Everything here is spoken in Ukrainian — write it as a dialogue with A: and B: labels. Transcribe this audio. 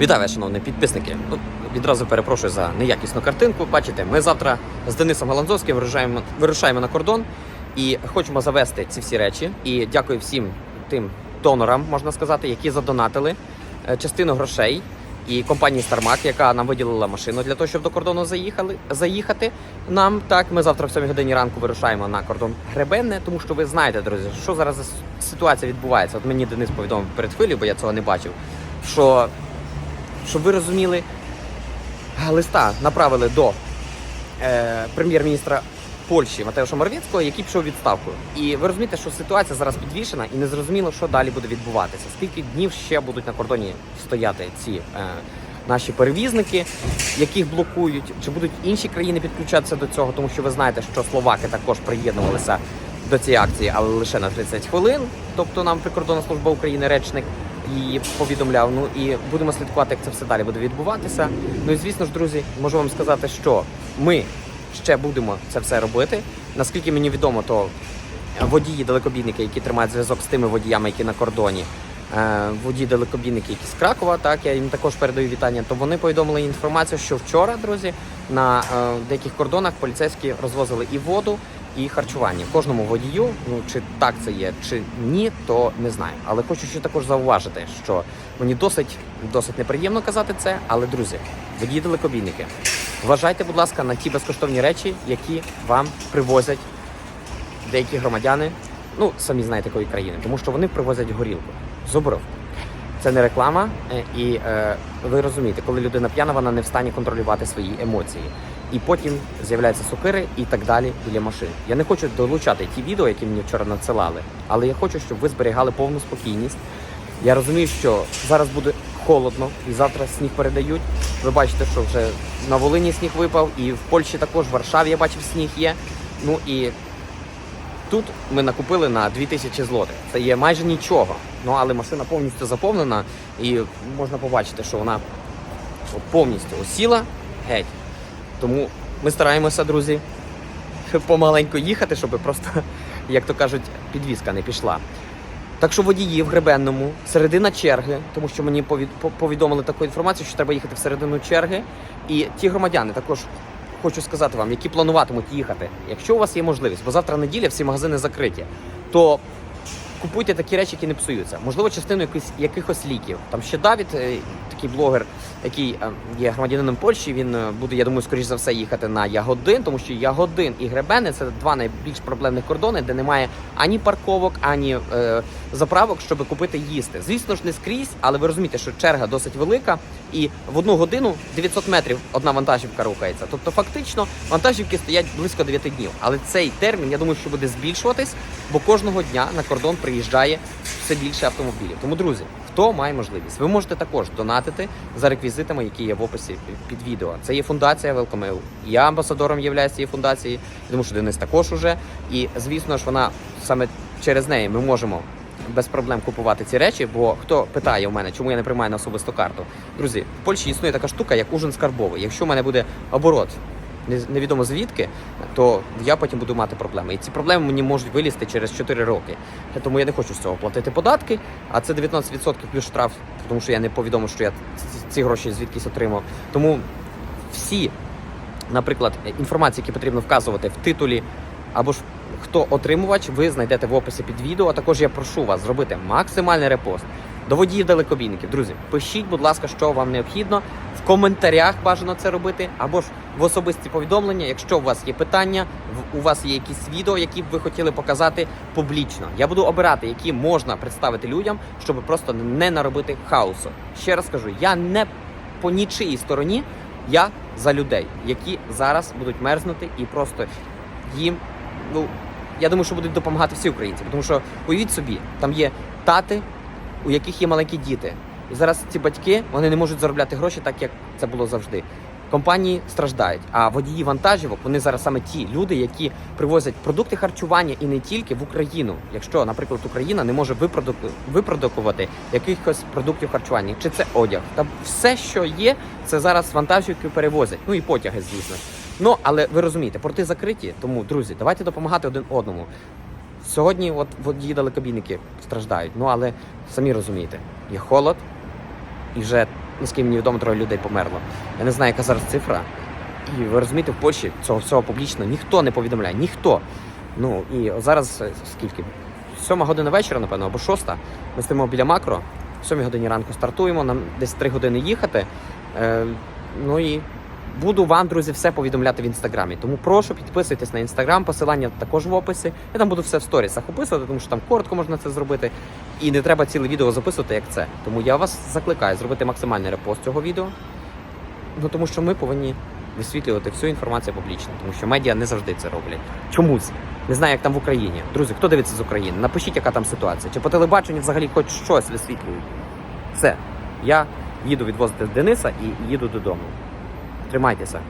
A: Вітаю, шановні підписники. Ну, відразу перепрошую за неякісну картинку. Бачите, ми завтра з Денисом Галанзовським вирушаємо, вирушаємо на кордон і хочемо завести ці всі речі. І дякую всім тим донорам, можна сказати, які задонатили е, частину грошей. І компанії Стармак, яка нам виділила машину для того, щоб до кордону заїхали заїхати. Нам так, ми завтра в 7 годині ранку вирушаємо на кордон Гребенне, тому що ви знаєте, друзі, що зараз ситуація відбувається. От мені Денис повідомив перед хвилею, бо я цього не бачив. Що щоб ви розуміли, листа направили до е, прем'єр-міністра Польщі Матеуша Моровецького, який пішов у відставку. І ви розумієте, що ситуація зараз підвішена і не зрозуміло, що далі буде відбуватися. Скільки днів ще будуть на кордоні стояти ці е, наші перевізники, яких блокують, чи будуть інші країни підключатися до цього, тому що ви знаєте, що словаки також приєднувалися до цієї акції, але лише на 30 хвилин. Тобто нам прикордонна служба України, речник її повідомляв. Ну і будемо слідкувати, як це все далі буде відбуватися. Ну і звісно ж, друзі, можу вам сказати, що ми ще будемо це все робити. Наскільки мені відомо, то водії далекобійники, які тримають зв'язок з тими водіями, які на кордоні. е, Водії далекобійники, які з Кракова, так я їм також передаю вітання. То вони повідомили інформацію, що вчора, друзі, на е, деяких кордонах поліцейські розвозили і воду, і харчування. Кожному водію, ну чи так це є, чи ні, то не знаю. Але хочу ще також зауважити, що мені досить досить неприємно казати це. Але друзі, водії далекобійники, вважайте, будь ласка, на ті безкоштовні речі, які вам привозять деякі громадяни. Ну самі знаєте, якої країни, тому що вони привозять горілку з. Це не реклама, е, і е, ви розумієте, коли людина п'яна, вона не в стані контролювати свої емоції. І потім з'являються сокири і так далі біля машин. Я не хочу долучати ті відео, які мені вчора надсилали, але я хочу, щоб ви зберігали повну спокійність. Я розумію, що зараз буде холодно і завтра сніг передають. Ви бачите, що вже на Волині сніг випав, і в Польщі також, в Варшаві я бачив сніг є. Ну і Тут ми накупили на 2000 злотих. Це є майже нічого. Ну але машина повністю заповнена, і можна побачити, що вона повністю осіла геть. Тому ми стараємося, друзі, помаленьку їхати, щоб просто, як то кажуть, підвізка не пішла. Так що водії в Гребенному, середина черги, тому що мені повідомили таку інформацію, що треба їхати в середину черги. І ті громадяни також хочу сказати вам, які плануватимуть їхати. Якщо у вас є можливість, бо завтра неділя, всі магазини закриті, то купуйте такі речі, які не псуються. Можливо, частину якихось, якихось ліків. Там ще Давід, е, такий блогер, який е, є громадянином Польщі. Він е, буде, я думаю, скоріш за все їхати на Ягодин, тому що Ягодин і Гребени це два найбільш проблемних кордони, де немає ані парковок, ані е, заправок, щоб купити їсти. Звісно ж, не скрізь, але ви розумієте, що черга досить велика, і в одну годину 900 метрів одна вантажівка рухається. Тобто, фактично, вантажівки стоять близько 9 днів. Але цей термін, я думаю, що буде збільшуватись, бо кожного дня на кордон приїжджає все більше автомобілів. Тому, друзі, хто має можливість, ви можете також донатити за реквізитами, які є в описі під відео. Це є фундація EU. Я амбасадором являюся цієї фундації, тому що Денис також уже. І звісно ж, вона саме через неї ми можемо. Без проблем купувати ці речі, бо хто питає у мене, чому я не приймаю на особисту карту. Друзі, в Польщі існує така штука, як ужин скарбовий. Якщо в мене буде оборот невідомо звідки, то я потім буду мати проблеми. І ці проблеми мені можуть вилізти через 4 роки. Тому я не хочу з цього платити податки, а це 19% плюс штраф, тому що я не повідомив, що я ці- гроші звідкись отримав. Тому всі, наприклад, інформації, які потрібно вказувати в титулі, або ж хто отримувач, ви знайдете в описі під відео. А також я прошу вас зробити максимальний репост. До водіїв далекобійників. Друзі, пишіть, будь ласка, що вам необхідно. В коментарях бажано це робити, або ж в особисті повідомлення. Якщо у вас є питання, у вас є якісь відео, які б ви хотіли показати публічно. Я буду обирати, які можна представити людям, щоб просто не наробити хаосу. Ще раз кажу, я не по нічиїй стороні, я за людей, які зараз будуть мерзнути і просто їм, ну я думаю, що будуть допомагати всі українці. Тому що уявіть собі, там є тати, у яких є маленькі діти. І зараз ці батьки вони не можуть заробляти гроші так, як це було завжди. Компанії страждають, а водії вантажівок вони зараз саме ті люди, які привозять продукти харчування і не тільки в Україну. Якщо, наприклад, Україна не може випродуку- випродукувати якихось продуктів харчування, чи це одяг, та все, що є, це зараз вантажівки перевозять. Ну і потяги, звісно. Ну але ви розумієте, порти закриті. Тому, друзі, давайте допомагати один одному. Сьогодні, от водії далекобійники страждають. Ну але самі розумієте, є холод, і вже наскільки мені відомо, троє людей померло. Я не знаю, яка зараз цифра. І ви розумієте, в Польщі цього всього публічно ніхто не повідомляє, ніхто. Ну і зараз е, скільки? Сьома година вечора, напевно, або шоста. Ми стоїмо біля макро, сьомій годині ранку стартуємо, нам десь три години їхати. Е, ну і буду вам, друзі, все повідомляти в інстаграмі. Тому прошу підписуйтесь на інстаграм, посилання також в описі. Я там буду все в сторісах описувати, тому що там коротко можна це зробити. І не треба ціле відео записувати, як це. Тому я вас закликаю зробити максимальний репост цього відео. Ну тому що ми повинні висвітлювати всю інформацію публічно, тому що медіа не завжди це роблять. Чомусь. Не знаю, як там в Україні. Друзі, хто дивиться з України? Напишіть, яка там ситуація. Чи по телебаченню взагалі хоч щось висвітлюють. Все. Я їду відвозити Дениса і їду додому. Тримайтеся.